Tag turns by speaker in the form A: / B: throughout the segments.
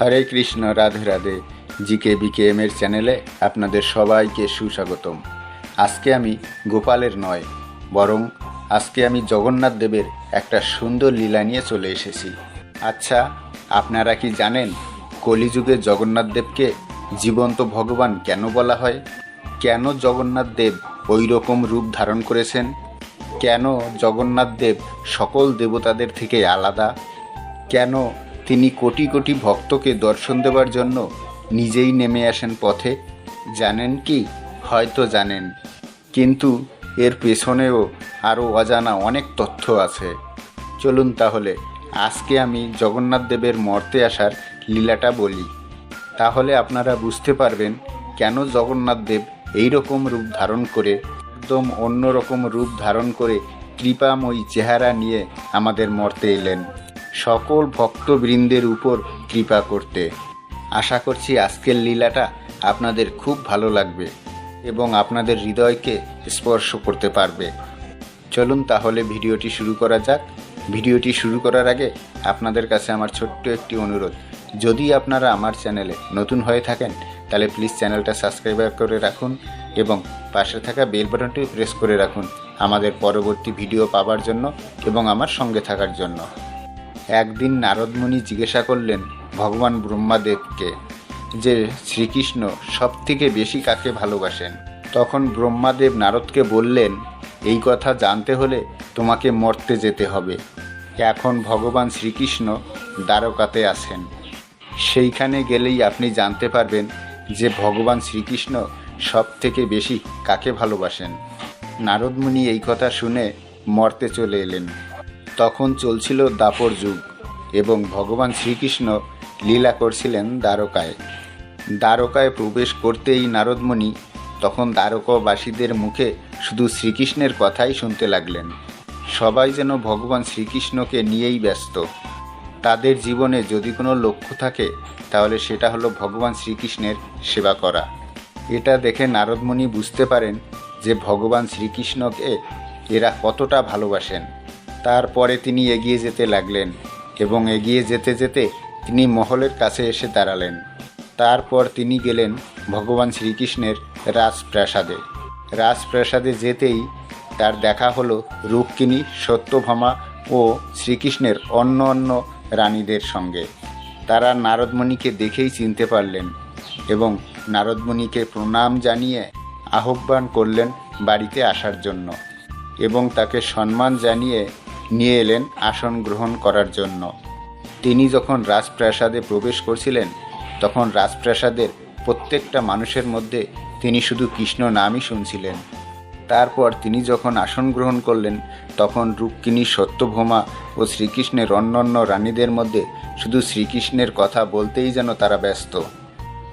A: হরে Krishna, Radhe Radhe. GK BKM এর চ্যানেলে আপনাদের সবাইকে সুস্বাগতম। আজকে আমি গোপালের নয়, বরং আজকে আমি জগন্নাথ দেবের একটা সুন্দর লীলা নিয়ে চলে এসেছি। আচ্ছা আপনারা কি জানেন কলিযুগে জগন্নাথ দেবকে জীবন্ত ভগবান কেন বলা হয়? কেন জগন্নাথ দেব ওই রকম রূপ ধারণ করেছেন? কেন জগন্নাথ দেব সকল দেবতাদের থেকে আলাদা? কেন তিনি কোটি কোটি ভক্তকে দর্শন দেওয়ার জন্য নিজেই নেমে আসেন পথে। জানেন কি? হয়তো জানেন। কিন্তু এর পেছনেও আরও অজানা অনেক তথ্য আছে। চলুন তাহলে, আজকে আমি জগন্নাথ দেবের মর্তে আসার লীলাটা বলি। তাহলে আপনারা বুঝতে পারবেন কেন জগন্নাথ দেব এই রকম রূপ ধারণ করে, একদম অন্যরকম রূপ ধারণ করে কৃপাময়ী চেহারা নিয়ে আমাদের মর্তে এলেন। সকল ভক্তবৃন্দের উপর কৃপা করতে। আশা করছি আজকের লীলাটা আপনাদের খুব ভালো লাগবে এবং আপনাদের হৃদয়কে স্পর্শ করতে পারবে। চলুন তাহলে ভিডিওটি শুরু করা যাক। ভিডিওটি শুরু করার আগে আপনাদের কাছে আমার ছোট্ট একটি অনুরোধ। যদি আপনারা আমার চ্যানেলে নতুন হয়ে থাকেন, তাহলে প্লিজ চ্যানেলটা সাবস্ক্রাইব করে রাখুন এবং পাশে থাকা বেল বাটনটি প্রেস করে রাখুন আমাদের পরবর্তী ভিডিও পাওয়ার জন্য এবং আমার সঙ্গে থাকার জন্য। একদিন নারদমণি জিজ্ঞাসা করলেন, ভগবান ব্রহ্মাদেবকে, যে শ্রীকৃষ্ণ সবথেকে বেশি কাকে ভালোবাসেন? তখন ব্রহ্মাদেব নারদকে বললেন, এই কথা জানতে হলে তোমাকে মরতে যেতে হবে। এখন ভগবান শ্রীকৃষ্ণ দ্বারকাতে আছেন। সেইখানে গেলেই আপনি জানতে পারবেন যে ভগবান শ্রীকৃষ্ণ সব থেকে বেশি কাকে ভালোবাসেন। নারদমুনি এই কথা শুনে মর্তে চলে এলেন। তখন চলছিল দাপর যুগ এবং ভগবান শ্রীকৃষ্ণ লীলা করছিলেন দ্বারকায়। দ্বারকায় প্রবেশ করতেই নারদমণি তখন দ্বারকাবাসীদের মুখে শুধু শ্রীকৃষ্ণের কথাই শুনতে লাগলেন। সবাই যেন ভগবান শ্রীকৃষ্ণকে নিয়েই ব্যস্ত। তাদের জীবনে যদি কোনো লক্ষ্য থাকে, তাহলে সেটা হলো ভগবান শ্রীকৃষ্ণের সেবা করা। এটা দেখে নারদমণি বুঝতে পারেন যে ভগবান শ্রীকৃষ্ণকে এরা কতটা ভালোবাসেন। তারপরে তিনি এগিয়ে যেতে লাগলেন এবং এগিয়ে যেতে যেতে তিনি মহলের কাছে এসে দাঁড়ালেন। তারপর তিনি গেলেন ভগবান শ্রীকৃষ্ণের রাজপ্রাসাদে। রাজপ্রাসাদে যেতেই তার দেখা হলো রুক্মিণী সত্যভামা ও শ্রীকৃষ্ণের অন্য অন্য রানীদের সঙ্গে। তারা নারদমণিকে দেখেই চিনতে পারলেন এবং নারদমণিকে প্রণাম জানিয়ে আহ্বান করলেন বাড়িতে আসার জন্য এবং তাকে সম্মান জানিয়ে নিয়ে এলেন আসন গ্রহণ করার জন্য। তিনি যখন রাজপ্রাসাদে প্রবেশ করছিলেন, তখন রাজপ্রাসাদের প্রত্যেকটা মানুষের মধ্যে তিনি শুধু কৃষ্ণ নামই শুনছিলেন। তারপর তিনি যখন আসন গ্রহণ করলেন, তখন রুক্মিণী সত্যভোমা ও শ্রীকৃষ্ণের অন্যান্য রানীদের মধ্যে শুধু শ্রীকৃষ্ণের কথা বলতেই যেন তারা ব্যস্ত।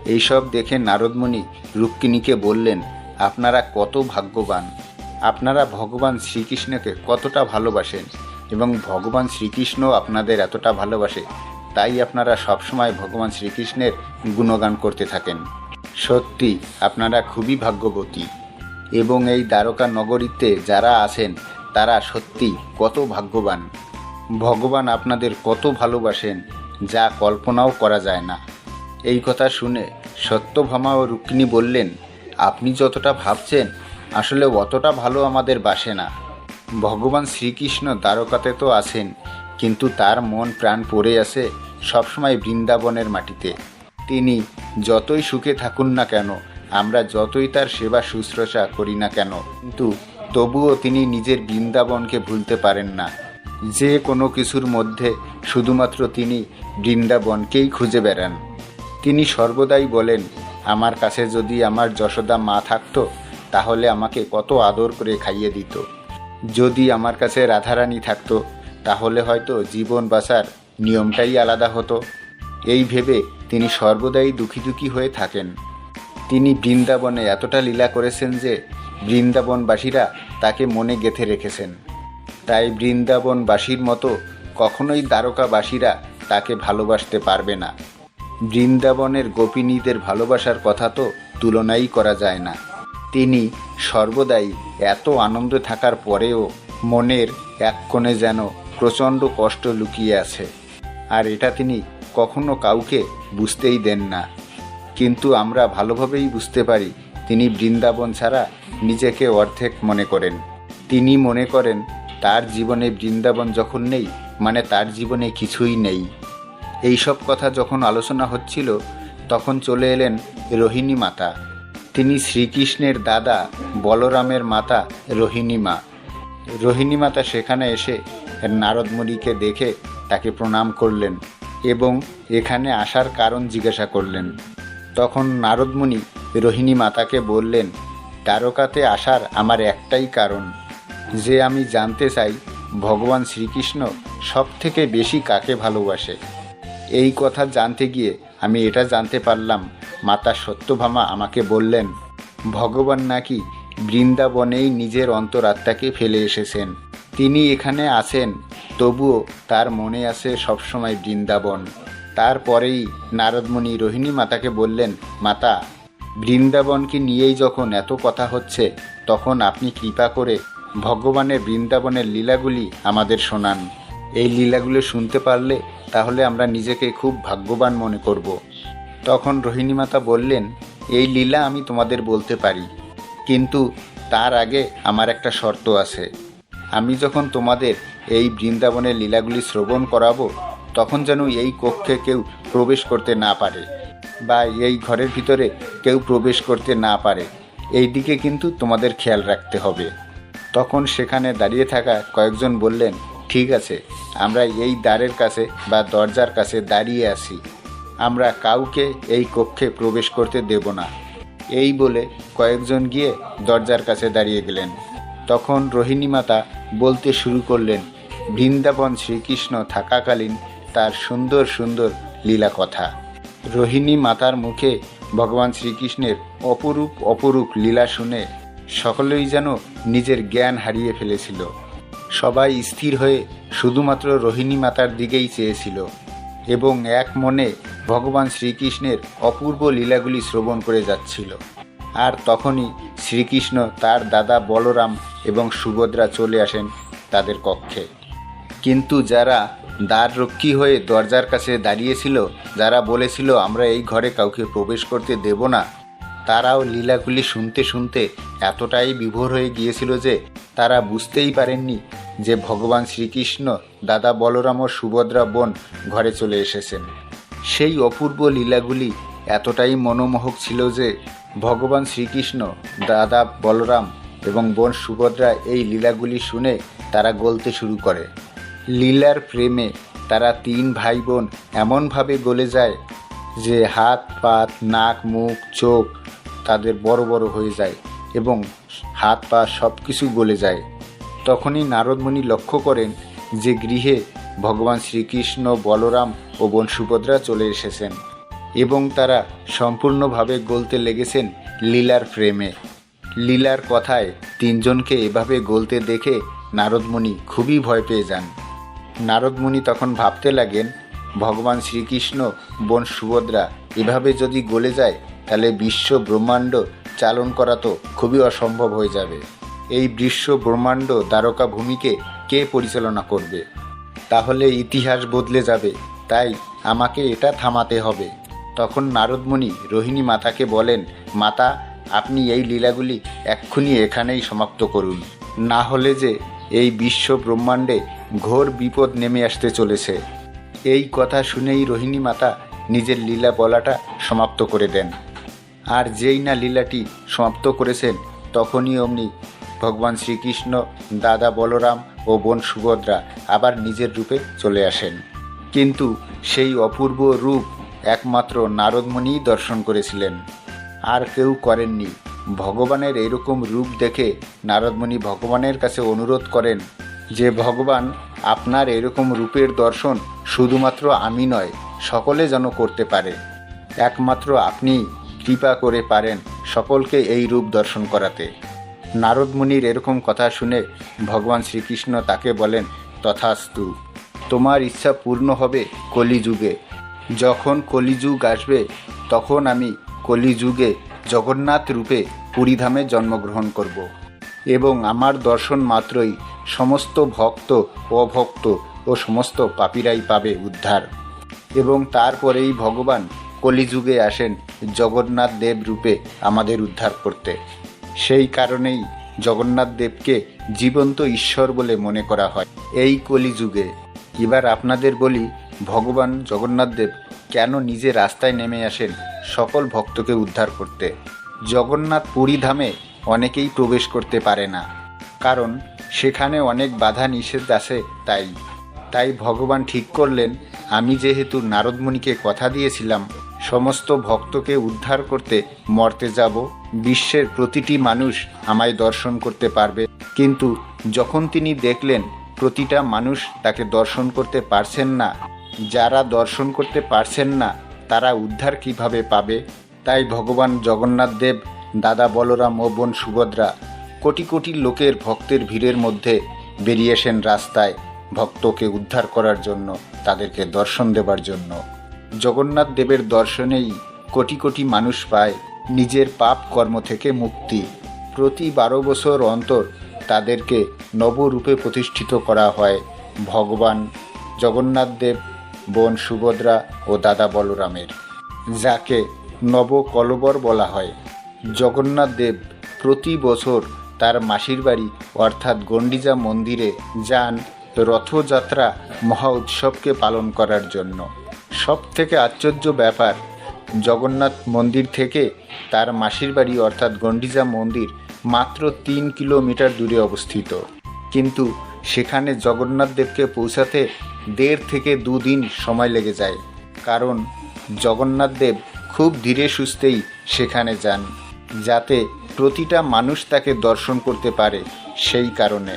A: এইসব দেখে নারদমণি রুক্মিণীকে বললেন, আপনারা কত ভাগ্যবান! আপনারা ভগবান শ্রীকৃষ্ণকে কতটা ভালোবাসেন এবং ভগবান শ্রীকৃষ্ণ আপনাদের এতটা ভালোবাসে, তাই আপনারা সবসময় ভগবান শ্রীকৃষ্ণের গুণগান করতে থাকেন। সত্যি, আপনারা খুবই ভাগ্যবতী। এবং এই দ্বারকা নগরীতে যারা আছেন, তারা সত্যি কত ভাগ্যবান। ভগবান আপনাদের কত ভালোবাসেন, যা কল্পনাও করা যায় না। এই কথা শুনে সত্যভামা ও রুক্মিণী বললেন, আপনি যতটা ভাবছেন আসলে অতটা ভালো আমাদের বাসে না। ভগবান শ্রীকৃষ্ণ দ্বারকাতে তো আছেন, কিন্তু তার মন প্রাণ পড়ে আছে সবসময় বৃন্দাবনের মাটিতে। তিনি যতই সুখে থাকুন না কেন, আমরা যতই তার সেবা শুশ্রূষা করি না কেন, কিন্তু তবুও তিনি নিজের বৃন্দাবনকে ভুলতে পারেন না। যে কোনো কিছুর মধ্যে শুধুমাত্র তিনি বৃন্দাবনকেই খুঁজে বেড়ান। তিনি সর্বদাই বলেন, আমার কাছে যদি আমার যশোদা মা থাকতো তাহলে আমাকে কত আদর করে খাইয়ে দিত। যদি আমার কাছে রাধারানী থাকতো, তাহলে হয়তো জীবন বাঁচার নিয়মটাই আলাদা হতো। এই ভেবে তিনি সর্বদাই দুঃখী দুঃখী হয়ে থাকেন। তিনি বৃন্দাবনে এতটা লীলা করেছেন যে বৃন্দাবনবাসীরা তাকে মনে গেঁথে রেখেছেন। তাই বৃন্দাবনবাসীর মতো কখনোই দ্বারকাবাসীরা তাকে ভালোবাসতে পারবে না। বৃন্দাবনের গোপিনীদের ভালোবাসার কথা তো তুলনাই করা যায় না। তিনি সর্বদাই এত আনন্দ থাকার পরেও মনের এক কোণে যেন প্রচণ্ড কষ্ট লুকিয়ে আছে। আর এটা তিনি কখনো কাউকে বুঝতেই দেন না। কিন্তু আমরা ভালোভাবেই বুঝতে পারি তিনি বৃন্দাবন ছাড়া নিজেকে অর্ধেক মনে করেন। তিনি মনে করেন, তার জীবনে বৃন্দাবন যখন নেই মানে তার জীবনে কিছুই নেই। এইসব কথা যখন আলোচনা হচ্ছিল, তখন চলে এলেন রোহিণী মাতা। তিনি শ্রীকৃষ্ণের দাদা বলরামের মাতা রোহিণী মা রোহিণী মাতা সেখানে এসে নারদমণিকে দেখে তাকে প্রণাম করলেন এবং এখানে আসার কারণ জিজ্ঞাসা করলেন। তখন নারদমণি রোহিণী মাতাকে বললেন, দ্বারকাতে আসার আমার একটাই কারণ। যে আমি জানতে চাই ভগবান শ্রীকৃষ্ণ সব থেকে বেশি কাকে ভালোবাসে। এই কথা জানতে গিয়ে আমি এটা জানতে পারলাম মাতা সত্যভামা আমাকে বললেন, ভগবান নাকি বৃন্দাবনেই নিজের অন্তরাত্মাকে ফেলে এসেছেন। তিনি এখানে আছেন, তবুও তার মনে আছে সবসময় বৃন্দাবন। তারপরেই নারদমণি রোহিণী মাতাকে বললেন, মাতা, বৃন্দাবনকে নিয়েই যখন এত কথা হচ্ছে, তখন আপনি কৃপা করে ভগবানের বৃন্দাবনের লীলাগুলি আমাদের শোনান। এই লীলাগুলো শুনতে পারলে তাহলে আমরা নিজেকে খুব ভাগ্যবান মনে করব। তখন রোহিণী মাতা বললেন, এই লীলা আমি তোমাদের বলতে পারি। কিন্তু তার আগে আমার একটা শর্ত আছে। আমি যখন তোমাদের এই বৃন্দাবনের লীলাগুলি শ্রবণ করাবো, তখন যেন এই কক্ষে কেউ প্রবেশ করতে না পারে বা এই ঘরের ভিতরে কেউ প্রবেশ করতে না পারে। এই দিকে কিন্তু তোমাদের খেয়াল রাখতে হবে। তখন সেখানে দাঁড়িয়ে থাকা কয়েকজন বললেন, ঠিক আছে, আমরা এই দ্বারের কাছে বা দরজার কাছে দাঁড়িয়ে আছি। আমরা কাউকে এই কক্ষে প্রবেশ করতে দেব না। এই বলে কয়েকজন গিয়ে দরজার কাছে দাঁড়িয়ে গেলেন। তখন রোহিণী মাতা বলতে শুরু করলেন, বৃন্দাবন শ্রীকৃষ্ণ থাকাকালীন তার সুন্দর সুন্দর লীলা কথা। রোহিণী মাতার মুখে ভগবান শ্রীকৃষ্ণের অপরূপ অপরূপ লীলা শুনে সকলেই যেন নিজের জ্ঞান হারিয়ে ফেলেছিল। সবাই স্থির হয়ে শুধুমাত্র রোহিণী মাতার দিকেই চেয়েছিল এবং এক মনে ভগবান শ্রীকৃষ্ণের অপূর্ব লীলাগুলি শ্রবণ করে যাচ্ছিল। আর তখনই শ্রীকৃষ্ণ তার দাদা বলরাম এবং সুভদ্রা চলে আসেন তাদের কক্ষে। কিন্তু যারা দ্বাররক্ষী হয়ে দরজার কাছে দাঁড়িয়েছিল, যারা বলেছিল, আমরা এই ঘরে কাউকে প্রবেশ করতে দেব না, তারাও লীলাগুলি শুনতে শুনতে এতটাই বিভোর হয়ে গিয়েছিল যে তারা বুঝতেই পারেননি যে ভগবান শ্রীকৃষ্ণ, দাদা বলরাম ও সুভদ্রা বোন ঘরে চলে এসেছেন। সেই অপূর্ব লীলাগুলি এতটাই মনোমোহক ছিল যে ভগবান শ্রীকৃষ্ণ, দাদা বলরাম এবং বোন সুভদ্রা এই লীলাগুলি শুনে তারা গলতে শুরু করে। লীলার প্রেমে তারা তিন ভাই বোন এমনভাবে গলে যায় যে হাত, পাত, নাক, মুখ, চোখ তাদের বড় বড় হয়ে যায় এবং হাত, পা সব কিছু গলে যায়। তখনই নারদমণি লক্ষ্য করেন যে গৃহে ভগবান শ্রীকৃষ্ণ, বলরাম ও বোন সুভদ্রা চলে এসেছেন এবং তারা সম্পূর্ণভাবে গলতে লেগেছেন লীলার প্রেমে। লীলার কথায় তিনজনকে এভাবে গলতে দেখে নারদমণি খুবই ভয় পেয়ে যান। নারদমণি তখন ভাবতে লাগেন, ভগবান শ্রীকৃষ্ণ বোন সুভদ্রা এভাবে যদি গলে যায়, তাহলে বিশ্ব ব্রহ্মাণ্ড চালন করা তো খুবই অসম্ভব হয়ে যাবে। এই বিশ্ব ব্রহ্মাণ্ড দ্বারকা ভূমিকে কে পরিচালনা করবে? তাহলে ইতিহাস বদলে যাবে। তাই আমাকে এটা থামাতে হবে। তখন নারদমণি রোহিণী মাতাকে বলেন, মাতা, আপনি এই লীলাগুলি এক্ষুনি এখানেই সমাপ্ত করুন। না হলে যে এই বিশ্ব ব্রহ্মাণ্ডে ঘোর বিপদ নেমে আসতে চলেছে। এই কথা শুনেই রোহিণী মাতা নিজের লীলা বলাটা সমাপ্ত করে দেন। আর যেই না লীলাটি সমাপ্ত করেছেন, তখনই অমনি ভগবান শ্রীকৃষ্ণ, দাদা বলরাম ও বোন সুভদ্রা আবার নিজের রূপে চলে আসেন। কিন্তু সেই অপূর্ব রূপ একমাত্র নারদমণিই দর্শন করেছিলেন। আর কেউ করেননি। ভগবানের এরকম রূপ দেখে নারদমণি ভগবানের কাছে অনুরোধ করেন যে, ভগবান, আপনার এরকম রূপের দর্শন শুধুমাত্র আমি নয়, সকলে যেন করতে পারে। একমাত্র আপনি কৃপা করে পারেন সকলকে এই রূপ দর্শন করাতে। নারদমুনির এরকম কথা শুনে ভগবান শ্রীকৃষ্ণ তাকে বলেন, তথাস্তু, তোমার ইচ্ছা পূর্ণ হবে কলিযুগে। যখন কলিযুগ আসবে, তখন আমি কলিযুগে জগন্নাথ রূপে পুরীধামে জন্মগ্রহণ করব। এবং আমার দর্শন মাত্রই সমস্ত ভক্ত, অভক্ত ও সমস্ত পাপীরাই পাবে উদ্ধার। এবং তারপরেই ভগবান কলিযুগে আসেন জগন্নাথ দেব রূপে আমাদের উদ্ধার করতে। সেই কারণেই জগন্নাথ দেবকে জীবন্ত ঈশ্বর বলে মনে করা হয়। এই কলিযুগে। এবার আপনাদের বলি, ভগবান জগন্নাথ দেব কেন নিজে রাস্তায় নেমে আসেন সকল ভক্তকে উদ্ধার করতে? জগন্নাথ পুরী ধামে অনেকেই প্রবেশ করতে পারে না। কারণ সেখানে অনেক বাধা নিষেধ আছে তাই। তাই ভগবান ঠিক করলেন, আমি যেহেতু নারদমণিকে কথা দিয়েছিলাম সমস্ত ভক্তকে উদ্ধার করতে মর্তে যাব। বিশ্বের প্রতিটি মানুষ আমায় দর্শন করতে পারবে। কিন্তু যখন তিনি দেখলেন প্রতিটা মানুষ তাকে দর্শন করতে পারছেন না, যারা দর্শন করতে পারছেন না, তারা উদ্ধার কীভাবে পাবে? তাই ভগবান জগন্নাথ দেব, দাদা বলরাম ও বোন সুভদ্রা, কোটি কোটি লোকের ভক্তের ভিড়ের মধ্যে বেরিয়েছেন রাস্তায় ভক্তকে উদ্ধার করার জন্য, তাদেরকে দর্শন দেবার জন্য। জগন্নাথ দেবের দর্শনেই কোটি কোটি মানুষ পায় নিজের পাপ কর্ম থেকে মুক্তি। প্রতি বারো বছর অন্তর তাদেরকে নবরূপে প্রতিষ্ঠিত করা হয় ভগবান জগন্নাথ দেব, বোন সুভদ্রা ও দাদা বলরামের, যাকে নবকলবর বলা হয়। জগন্নাথ দেব প্রতি বছর তার মাসির বাড়ি, অর্থাৎ গণ্ডিজা মন্দিরে যান রথযাত্রা মহা উৎসবকে পালন করার জন্য। সব থেকে আশ্চর্য ব্যাপার, জগন্নাথ মন্দির থেকে তার মাসির বাড়ি অর্থাৎ গণ্ডিজা মন্দির মাত্র তিন কিলোমিটার দূরে অবস্থিত। কিন্তু সেখানে জগন্নাথ দেবকে পৌঁছাতে দেড় থেকে দুদিন সময় লেগে যায়, কারণ জগন্নাথ দেব খুব ধীরে সুস্থেই সেখানে যান, যাতে প্রতিটা মানুষ তাকে দর্শন করতে পারে সেই কারণে।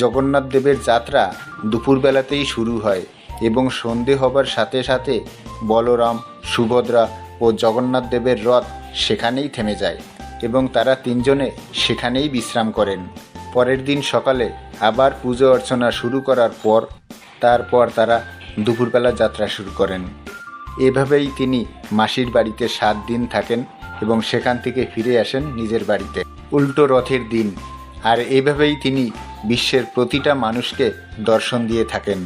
A: জগন্নাথ দেবের যাত্রা দুপুরবেলাতেই শুরু হয়। এবং সন্ধে হবার সাথে সাথে বলরাম, সুভদ্রা ও জগন্নাথ দেবের রথ সেখানেই থেমে যায় এবং তারা তিনজনে সেখানেই বিশ্রাম করেন। পরের দিন সকালে আবার পুজো অর্চনা শুরু করার পর তারপর তারা দুপুরবেলা যাত্রা শুরু করেন। এভাবেই তিনি মাসির বাড়িতে সাত দিন থাকেন এবং সেখান থেকে ফিরে আসেন নিজের বাড়িতে। উল্টো রথের দিন, আর এভাবেই তিনি বিশ্বের প্রতিটা মানুষকে দর্শন দিয়ে থাকেন।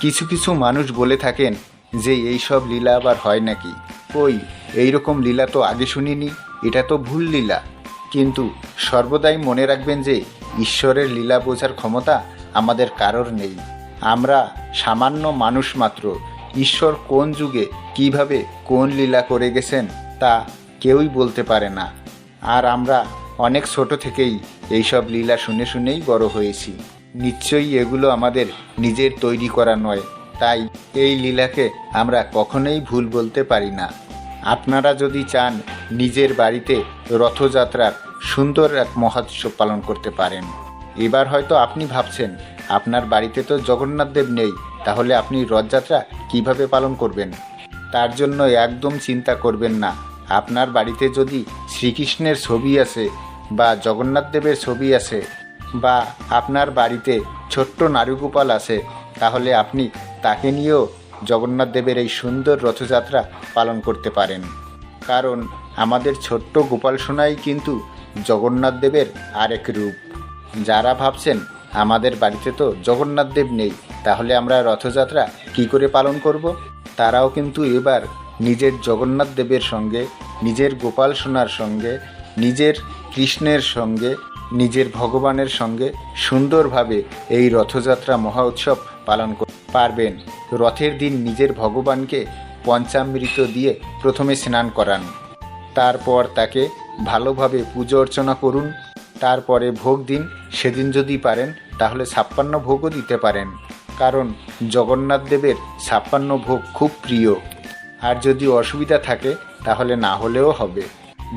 A: কিছু কিছু মানুষ বলে থাকেন যে এই সব লীলা আবার হয় নাকি। ওই এই রকম লীলা তো আগে শুনিনি, এটা তো ভুল লীলা। কিন্তু সর্বদাই মনে রাখবেন যে ঈশ্বরের লীলা বোঝার ক্ষমতা আমাদের কারোর নেই। আমরা সামান্য মানুষ মাত্র, ঈশ্বর কোন যুগে কীভাবে কোন লীলা করে গেছেন তা কেউই বলতে পারে না। আর আমরা অনেক ছোট থেকেই এইসব লীলা শুনে শুনেই বড় হয়েছি। নিশ্চয়ই এগুলো আমাদের নিজের তৈরি করা নয়। তাই এই লীলাকে আমরা কখনোই ভুল বলতে পারি না। আপনারা যদি চান নিজের বাড়িতে রথযাত্রার সুন্দর এক মহোৎসব পালন করতে পারেন। এবার হয়তো আপনি ভাবছেন, আপনার বাড়িতে তো জগন্নাথ দেব নেই, তাহলে আপনি রথযাত্রা কীভাবে পালন করবেন? তার জন্য একদম চিন্তা করবেন না। আপনার বাড়িতে যদি শ্রীকৃষ্ণের ছবি আছে বা জগন্নাথ দেবের ছবি আছে বা আপনার বাড়িতে ছোট্ট নারুগোপাল আছে, তাহলে আপনি তাকে নিয়েও জগন্নাথ দেবের এই সুন্দর রথযাত্রা পালন করতে পারেন। কারণ আমাদের ছোট্ট গোপাল সোনাই কিন্তু জগন্নাথ দেবের আরেক রূপ। যারা ভাবছেন, আমাদের বাড়িতে তো জগন্নাথ দেব নেই, তাহলে আমরা রথযাত্রা কি করে পালন করব? তারাও কিন্তু এবার নিজের জগন্নাথ দেবের সঙ্গে, নিজের গোপাল সোনার সঙ্গে, নিজের কৃষ্ণের সঙ্গে নিজের ভগবানের সঙ্গে সুন্দরভাবে এই রথযাত্রা মহা উৎসব পালন করতে পারবেন। রথের দিন নিজের ভগবানকে পঞ্চামৃত দিয়ে প্রথমে স্নান করান। তারপর তাকে ভালোভাবে পুজো অর্চনা করুন। তারপরে ভোগ দিন। সেদিন যদি পারেন, তাহলে ছাপ্পান্ন ভোগও দিতে পারেন। কারণ জগন্নাথ দেবের ছাপ্পান্ন ভোগ খুব প্রিয়। আর যদি অসুবিধা থাকে, তাহলে না হলেও হবে।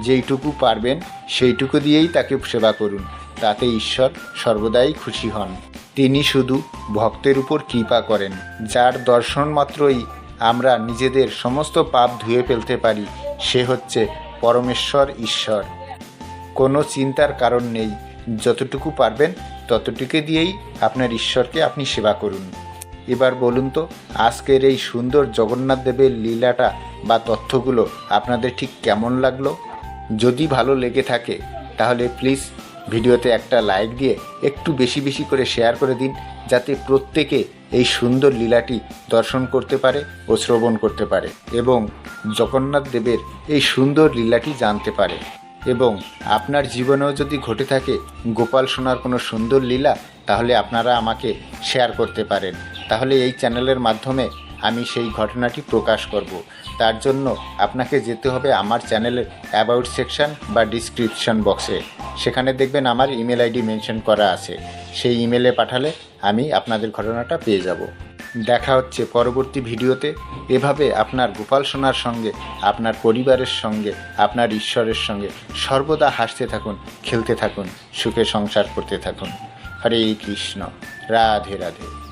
A: যেইটুকু পারবেন, সেইটুকু দিয়েই তাকে সেবা করুন। তাতে ঈশ্বর সর্বদাই খুশি হন। তিনি শুধু ভক্তের উপর কৃপা করেন, যার দর্শন মাত্রই আমরা নিজেদের সমস্ত পাপ ধুয়ে ফেলতে পারি। সে হচ্ছে পরমেশ্বর ঈশ্বর। কোনো চিন্তার কারণ নেই। যতটুকু পারবেন, ততটুকু দিয়েই আপনার ঈশ্বরকে আপনি সেবা করুন। এবার বলুন তো, আজকের এই সুন্দর জগন্নাথ দেবের লীলাটা বা তথ্যগুলো আপনাদের ঠিক কেমন লাগল? যদি ভালো লেগে থাকে, তাহলে প্লিজ ভিডিওতে একটা লাইক দিয়ে একটু বেশি বেশি করে শেয়ার করে দিন, যাতে প্রত্যেকে এই সুন্দর লীলাটি দর্শন করতে পারে ও শ্রবণ করতে পারে এবং জগন্নাথ দেবের এই সুন্দর লীলাটি জানতে পারে। এবং আপনার জীবনেও যদি ঘটে থাকে গোপাল সোনার কোনো সুন্দর লীলা, তাহলে আপনারা আমাকে শেয়ার করতে পারেন। তাহলে এই চ্যানেলের মাধ্যমে আমি সেই ঘটনাটি প্রকাশ করব। তার জন্য আপনাকে যেতে হবে আমার চ্যানেলের অ্যাবাউট সেকশন বা ডিসক্রিপশন বক্সে সেখানে দেখবেন আমার ইমেল আইডি মেনশন করা আছে। সেই ইমেলে পাঠালে আমি আপনাদের ঘটনাটা পেয়ে যাব। দেখা হচ্ছে পরবর্তী ভিডিওতে। এভাবে আপনার গোপাল সোনার সঙ্গে, আপনার পরিবারের সঙ্গে, আপনার ঈশ্বরের সঙ্গে সর্বদা হাসতে থাকুন, খেলতে থাকুন, সুখে সংসার করতে থাকুন। হরে কৃষ্ণ। রাধে রাধে।